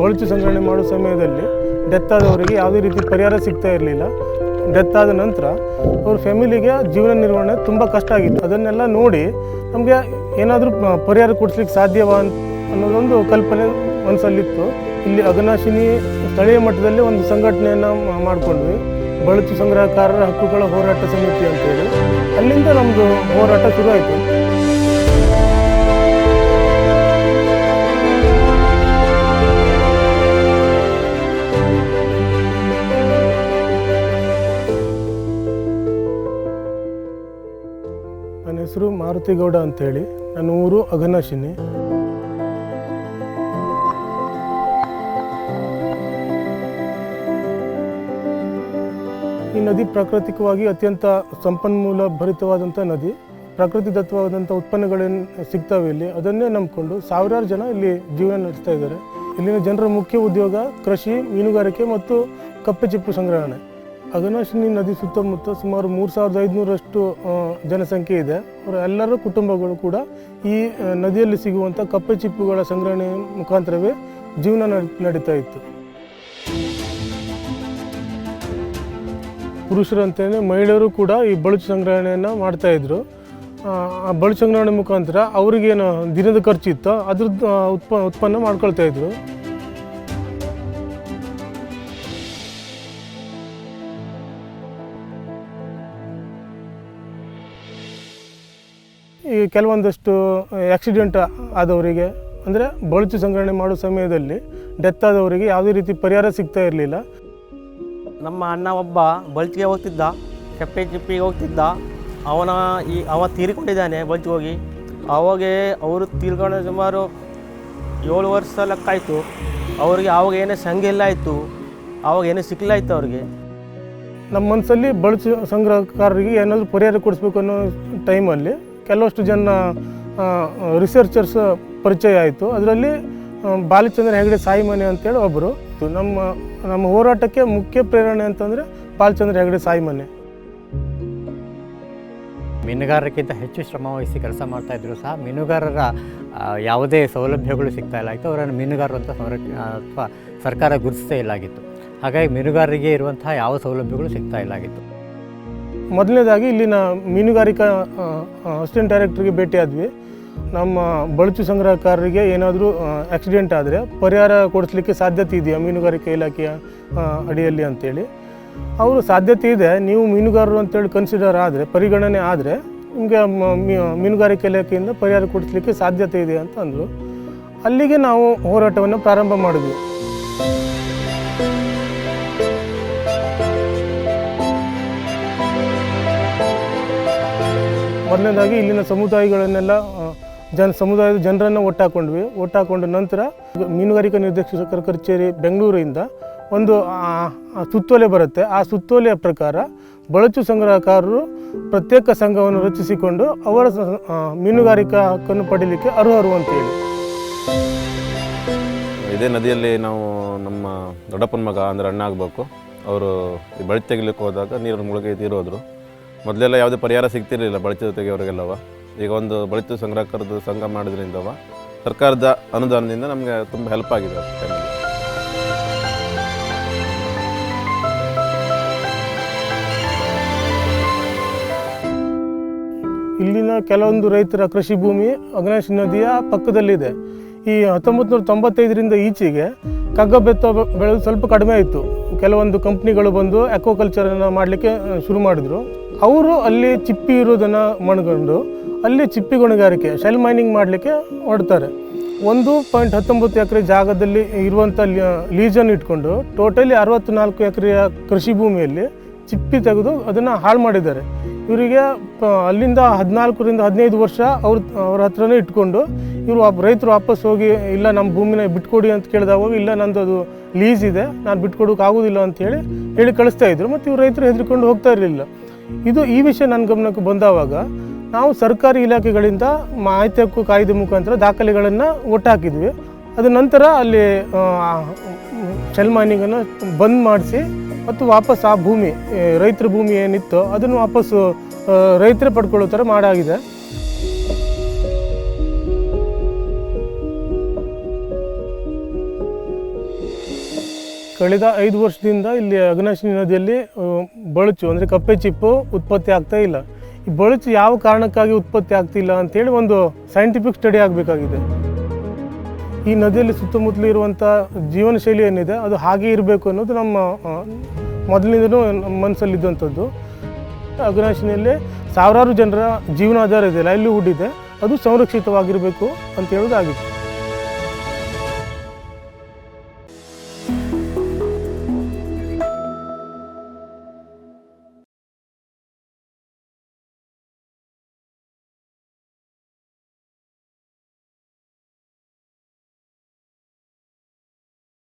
ಬಳುಚು ಸಂಗ್ರಹಣೆ ಮಾಡೋ ಸಮಯದಲ್ಲಿ ಡೆತ್ ಆದವರಿಗೆ ಯಾವುದೇ ರೀತಿ ಪರಿಹಾರ ಸಿಗ್ತಾ ಇರಲಿಲ್ಲ. ಡೆತ್ ಆದ ನಂತರ ಅವ್ರ ಫ್ಯಾಮಿಲಿಗೆ ಜೀವನ ನಿರ್ವಹಣೆ ತುಂಬ ಕಷ್ಟ ಆಗಿತ್ತು. ಅದನ್ನೆಲ್ಲ ನೋಡಿ ನಮಗೆ ಏನಾದರೂ ಪರಿಹಾರ ಕೊಡಿಸ್ಲಿಕ್ಕೆ ಸಾಧ್ಯವಾ ಅನ್ನೋದೊಂದು ಕಲ್ಪನೆ ಮನಸ್ಸಲ್ಲಿತ್ತು ಇಲ್ಲಿ ಅಘನಾಶಿನಿ ಸ್ಥಳೀಯ ಮಟ್ಟದಲ್ಲಿ ಒಂದು ಸಂಘಟನೆಯನ್ನು ಮಾಡಿಕೊಂಡ್ವಿ. ಬಳುಚು ಸಂಗ್ರಹಕಾರರ ಹಕ್ಕುಗಳ ಹೋರಾಟ ಸಮಿತಿ ಅಂತೇಳಿ. ಅಲ್ಲಿಂದ ನಮ್ಮದು ಹೋರಾಟ ಶುರು ಮಾರುತಿಗೌಡ ಅಂತೇಳಿ. ನನ್ನ ಊರು ಅಘನಾಶಿನಿ. ಈ ನದಿ ಪ್ರಾಕೃತಿಕವಾಗಿ ಅತ್ಯಂತ ಸಂಪನ್ಮೂಲ ಭರಿತವಾದಂಥ ನದಿ. ಪ್ರಕೃತಿ ದತ್ತವಾದಂಥ ಉತ್ಪನ್ನಗಳೇನು ಸಿಗ್ತವೆ ಇಲ್ಲಿ, ಅದನ್ನೇ ನಂಬಿಕೊಂಡು ಸಾವಿರಾರು ಜನ ಇಲ್ಲಿ ಜೀವನ ನಡೆಸ್ತಾ ಇದ್ದಾರೆ. ಇಲ್ಲಿನ ಜನರ ಮುಖ್ಯ ಉದ್ಯೋಗ ಕೃಷಿ, ಮೀನುಗಾರಿಕೆ ಮತ್ತು ಕಪ್ಪೆ ಚಿಪ್ಪು ಸಂಗ್ರಹಣೆ. ಅಘನಾಶಿನಿ ನದಿ ಸುತ್ತಮುತ್ತ ಸುಮಾರು ಮೂರು ಸಾವಿರದ ಐದುನೂರಷ್ಟು ಜನಸಂಖ್ಯೆ ಇದೆ. ಅವರ ಎಲ್ಲರ ಕುಟುಂಬಗಳು ಕೂಡ ಈ ನದಿಯಲ್ಲಿ ಸಿಗುವಂಥ ಕಪ್ಪೆ ಚಿಪ್ಪುಗಳ ಸಂಗ್ರಹಣೆ ಮುಖಾಂತರವೇ ಜೀವನ ನಡ್- ನಡೀತಾ ಇತ್ತು. ಪುರುಷರಂತೆಯೇ ಮಹಿಳೆಯರು ಕೂಡ ಈ ಬಳುಚು ಸಂಗ್ರಹಣೆಯನ್ನು ಮಾಡ್ತಾಯಿದ್ರು ಆ, ಬಳುಚು ಸಂಗ್ರಹಣೆ ಮುಖಾಂತರ ಅವ್ರಿಗೇನು ದಿನದ ಖರ್ಚು ಇತ್ತು ಅದ್ರದ್ದು ಉತ್ಪ ಉತ್ಪನ್ನ ಮಾಡ್ಕೊಳ್ತಾ ಈ ಕೆಲವೊಂದಷ್ಟು ಆಕ್ಸಿಡೆಂಟ್ ಆದವರಿಗೆ ಅಂದರೆ ಬಳುಚು ಸಂಗ್ರಹಣೆ ಮಾಡೋ ಸಮಯದಲ್ಲಿ ಡೆತ್ ಆದವರಿಗೆ ಯಾವುದೇ ರೀತಿ ಪರಿಹಾರ ಸಿಗ್ತಾ ಇರಲಿಲ್ಲ. ನಮ್ಮ ಅಣ್ಣ ಒಬ್ಬ ಬಲ್ಚಿಗೆ ಹೋಗ್ತಿದ್ದ ಕೆಪ್ಪೆ ಚಿಪ್ಪಿಗೆ ಹೋಗ್ತಿದ್ದ. ಅವನ ಈ ಅವ ತೀರಿಕೊಂಡಿದ್ದಾನೆ ಬಲ್ಚಿಗೆ ಹೋಗಿ. ಅವಾಗೆ ಅವರು ತೀರ್ಕೊಂಡು ಸುಮಾರು ಏಳು ವರ್ಷ ಲೆಕ್ಕ ಆಯಿತು. ಅವ್ರಿಗೆ ಆವಾಗ ಏನೇ ಸಂಘ ಇಲ್ಲ ಆಯಿತು ಆವಾಗ ಏನೇ ಸಿಕ್ಕಲ್ಲ ಆಯಿತು ಅವ್ರಿಗೆ. ನಮ್ಮ ಮನಸ್ಸಲ್ಲಿ ಬಳಚು ಸಂಗ್ರಹಕಾರರಿಗೆ ಏನಾದರೂ ಪರಿಹಾರ ಕೊಡಿಸ್ಬೇಕು ಅನ್ನೋ ಟೈಮಲ್ಲಿ ಕೆಲವಷ್ಟು ಜನ ರಿಸರ್ಚರ್ಸ್ ಪರಿಚಯ ಆಯಿತು. ಅದರಲ್ಲಿ ಬಾಲಚಂದ್ರ ಹೆಗಡೆ ಸಾಯಿ ಮನೆ ಅಂತೇಳಿ ಒಬ್ಬರು ನಮ್ಮ ನಮ್ಮ ಹೋರಾಟಕ್ಕೆ ಮುಖ್ಯ ಪ್ರೇರಣೆ ಅಂತಂದರೆ ಬಾಲಚಂದ್ರ ಹೆಗಡೆ ಸಾಯಿ ಮನೆ. ಮೀನುಗಾರರಿಗಿಂತ ಹೆಚ್ಚು ಶ್ರಮ ವಹಿಸಿ ಕೆಲಸ ಮಾಡ್ತಾ ಇದ್ರು ಸಹ ಮೀನುಗಾರರ ಯಾವುದೇ ಸೌಲಭ್ಯಗಳು ಸಿಗ್ತಾ ಇಲ್ಲ. ಆಯಿತು ಅವರನ್ನು ಮೀನುಗಾರರು ಅಂತ ಸಂರಕ್ಷ ಅಥವಾ ಸರ್ಕಾರ ಗುರುತಿಸ್ತೇ ಇಲ್ಲಾಗಿತ್ತು. ಹಾಗಾಗಿ ಮೀನುಗಾರರಿಗೆ ಇರುವಂತಹ ಯಾವ ಸೌಲಭ್ಯಗಳು ಸಿಗ್ತಾ ಇಲ್ಲ ಆಗಿತ್ತು ಮೊದಲನೇದಾಗಿ ಇಲ್ಲಿನ ಮೀನುಗಾರಿಕಾ ಅಸಿಸ್ಟೆಂಟ್ ಡೈರೆಕ್ಟ್ರಿಗೆ ಭೇಟಿಯಾದ್ವಿ ನಮ್ಮ ಬಳಚು ಸಂಗ್ರಹಕಾರರಿಗೆ ಏನಾದರೂ ಆಕ್ಸಿಡೆಂಟ್ ಆದರೆ ಪರಿಹಾರ ಕೊಡಿಸ್ಲಿಕ್ಕೆ ಸಾಧ್ಯತೆ ಇದೆಯಾ ಮೀನುಗಾರಿಕೆ ಇಲಾಖೆಯ ಅಡಿಯಲ್ಲಿ ಅಂತೇಳಿ. ಅವರು ಸಾಧ್ಯತೆ ಇದೆ, ನೀವು ಮೀನುಗಾರರು ಅಂತೇಳಿ ಕನ್ಸಿಡರ್ ಆದರೆ, ಪರಿಗಣನೆ ಆದರೆ ನಿಮಗೆ ಮೀನುಗಾರಿಕೆ ಇಲಾಖೆಯಿಂದ ಪರಿಹಾರ ಕೊಡಿಸ್ಲಿಕ್ಕೆ ಸಾಧ್ಯತೆ ಇದೆ ಅಂತ ಅಂದರು. ಅಲ್ಲಿಗೆ ನಾವು ಹೋರಾಟವನ್ನು ಪ್ರಾರಂಭ ಮಾಡಿದ್ವಿ. ಮೊದಲನೇದಾಗಿ ಇಲ್ಲಿನ ಸಮುದಾಯಗಳನ್ನೆಲ್ಲ ಜನ ಸಮುದಾಯದ ಜನರನ್ನು ಒಟ್ಟಾಕೊಂಡ್ವಿ. ಒಟ್ಟಾಕೊಂಡ ನಂತರ ಮೀನುಗಾರಿಕಾ ನಿರ್ದೇಶಕರ ಕಚೇರಿ ಬೆಂಗಳೂರಿಂದ ಒಂದು ಸುತ್ತೋಲೆ ಬರುತ್ತೆ. ಆ ಸುತ್ತೋಲೆಯ ಪ್ರಕಾರ ಬಳಚು ಸಂಗ್ರಹಕಾರರು ಪ್ರತ್ಯೇಕ ಸಂಘವನ್ನು ರಚಿಸಿಕೊಂಡು ಅವರ ಮೀನುಗಾರಿಕಾ ಹಕ್ಕನ್ನು ಪಡೀಲಿಕ್ಕೆ ಅರ್ಹರು ಅಂತೇಳಿ. ಇದೇ ನದಿಯಲ್ಲಿ ನಾವು ನಮ್ಮ ದೊಡ್ಡಪ್ಪನ ಮಗ ಅಂದರೆ ಅಣ್ಣ ಆಗಬೇಕು ಅವರು ಬಳಿ ತೆಗಿಲಿಕ್ಕೆ ಹೋದಾಗ ನೀರು ಮುಳುಗಿ ತೀರೋದ್ರು. ಮೊದಲೆಲ್ಲ ಯಾವುದೇ ಪರಿಹಾರ ಸಿಗ್ತಿರಲಿಲ್ಲ ಬಳಚು ತೆಗೆಯೋರಿಗೆಲ್ಲವ ಈಗ ಒಂದು ಬಳಚು ಸಂಗ್ರಹಕರದ ಸಂಘ ಮಾಡೋದ್ರಿಂದವ ಸರ್ಕಾರದ ಅನುದಾನದಿಂದ ನಮಗೆ ತುಂಬ ಹೆಲ್ಪ್ ಆಗಿದೆ ಇಲ್ಲಿನ ಕೆಲವೊಂದು ರೈತರ ಕೃಷಿ ಭೂಮಿ ಅಗ್ನೇಶ್ ನದಿಯ ಪಕ್ಕದಲ್ಲಿದೆ. ಈ ಹತ್ತೊಂಬತ್ತು ನೂರ ತೊಂಬತ್ತೈದರಿಂದ ಈಚೆಗೆ ಕಗ್ಗ ಬೆತ್ತ ಬೆಳೆದು ಸ್ವಲ್ಪ ಕಡಿಮೆ ಆಯಿತು. ಕೆಲವೊಂದು ಕಂಪ್ನಿಗಳು ಬಂದು ಅಕ್ವಾಕಲ್ಚರನ್ನು ಮಾಡಲಿಕ್ಕೆ ಶುರು ಮಾಡಿದರು. ಅವರು ಅಲ್ಲಿ ಚಿಪ್ಪಿ ಇರೋದನ್ನು ಮಣ್ಕೊಂಡು ಅಲ್ಲಿ ಚಿಪ್ಪಿ ಗಣಿಗಾರಿಕೆ ಶೆಲ್ ಮೈನಿಂಗ್ ಮಾಡಲಿಕ್ಕೆ ಹೊಡ್ತಾರೆ ಒಂದು ಪಾಯಿಂಟ್ ಹತ್ತೊಂಬತ್ತು ಎಕರೆ ಜಾಗದಲ್ಲಿ ಇರುವಂಥ ಲೀಜನ್ ಇಟ್ಕೊಂಡು ಟೋಟಲಿ ಅರವತ್ತು ನಾಲ್ಕು ಎಕರೆಯ ಕೃಷಿ ಭೂಮಿಯಲ್ಲಿ ಚಿಪ್ಪಿ ತೆಗೆದು ಅದನ್ನು ಹಾಳು ಮಾಡಿದ್ದಾರೆ. ಇವರಿಗೆ ಅಲ್ಲಿಂದ ಹದಿನಾಲ್ಕರಿಂದ ಹದಿನೈದು ವರ್ಷ ಅವ್ರ ಅವ್ರ ಹತ್ರನೇ ಇಟ್ಕೊಂಡು ಇವರು ರೈತರು ವಾಪಸ್ ಹೋಗಿ, ಇಲ್ಲ ನಮ್ಮ ಭೂಮಿನ ಬಿಟ್ಕೊಡಿ ಅಂತ ಕೇಳಿದಾಗ ಇಲ್ಲ ನಂದು ಅದು ಲೀಸ್ ಇದೆ, ನಾನು ಬಿಟ್ಕೊಡೋಕೆ ಆಗೋದಿಲ್ಲ ಅಂತ ಹೇಳಿ ಹೇಳಿ ಕಳಿಸ್ತಾ ಇದ್ರು. ಮತ್ತು ಇವ್ರು ರೈತರು ಹೆದರ್ಕೊಂಡು ಹೋಗ್ತಾ ಇರಲಿಲ್ಲ. ಇದು ಈ ವಿಷಯ ನನ್ನ ಗಮನಕ್ಕೆ ಬಂದಾವಾಗ ನಾವು ಸರ್ಕಾರಿ ಇಲಾಖೆಗಳಿಂದ ಮಾಹಿತಿ ಹಕ್ಕು ಕಾಯ್ದೆ ಮುಖಾಂತರ ದಾಖಲೆಗಳನ್ನು ಒಟ್ಟಾಕಿದ್ವಿ. ಅದ ನಂತರ ಅಲ್ಲಿ ಶೆಲ್ ಮೈನಿಂಗನ್ನು ಬಂದ್ ಮಾಡಿಸಿ ಮತ್ತು ವಾಪಸ್ ಆ ಭೂಮಿ ರೈತರ ಭೂಮಿ ಏನಿತ್ತು ಅದನ್ನು ವಾಪಸ್ಸು ರೈತರೇ ಪಡ್ಕೊಳ್ಳೋ ಥರ ಮಾಡಾಗಿದೆ. ಕಳೆದ ಐದು ವರ್ಷದಿಂದ ಇಲ್ಲಿ ಅಗ್ನಾಶಿನಿ ನದಿಯಲ್ಲಿ ಬಳಚು, ಅಂದರೆ ಕಪ್ಪೆ ಚಿಪ್ಪು ಉತ್ಪತ್ತಿ ಆಗ್ತಾ ಇಲ್ಲ. ಈ ಬಳುಚು ಯಾವ ಕಾರಣಕ್ಕಾಗಿ ಉತ್ಪತ್ತಿ ಆಗ್ತಿಲ್ಲ ಅಂತೇಳಿ ಒಂದು ಸೈಂಟಿಫಿಕ್ ಸ್ಟಡಿ ಆಗಬೇಕಾಗಿದೆ. ಈ ನದಿಯಲ್ಲಿ ಸುತ್ತಮುತ್ತಲು ಇರುವಂಥ ಜೀವನ ಶೈಲಿ ಏನಿದೆ, ಅದು ಹಾಗೆ ಇರಬೇಕು ಅನ್ನೋದು ನಮ್ಮ ಮೊದಲಿನಿಂದನೂ ನಮ್ಮ ಮನಸ್ಸಲ್ಲಿದ್ದಂಥದ್ದು ಅಗ್ನಾಶಿನಿಯಲ್ಲಿ ಸಾವಿರಾರು ಜನರ ಜೀವನಾಧಾರ ಇದೆ ಲೈವ್ಲಿಹುಡ್ ಇದೆ, ಅದು ಸಂರಕ್ಷಿತವಾಗಿರಬೇಕು ಅಂತ ಹೇಳೋದಾಗಿತ್ತು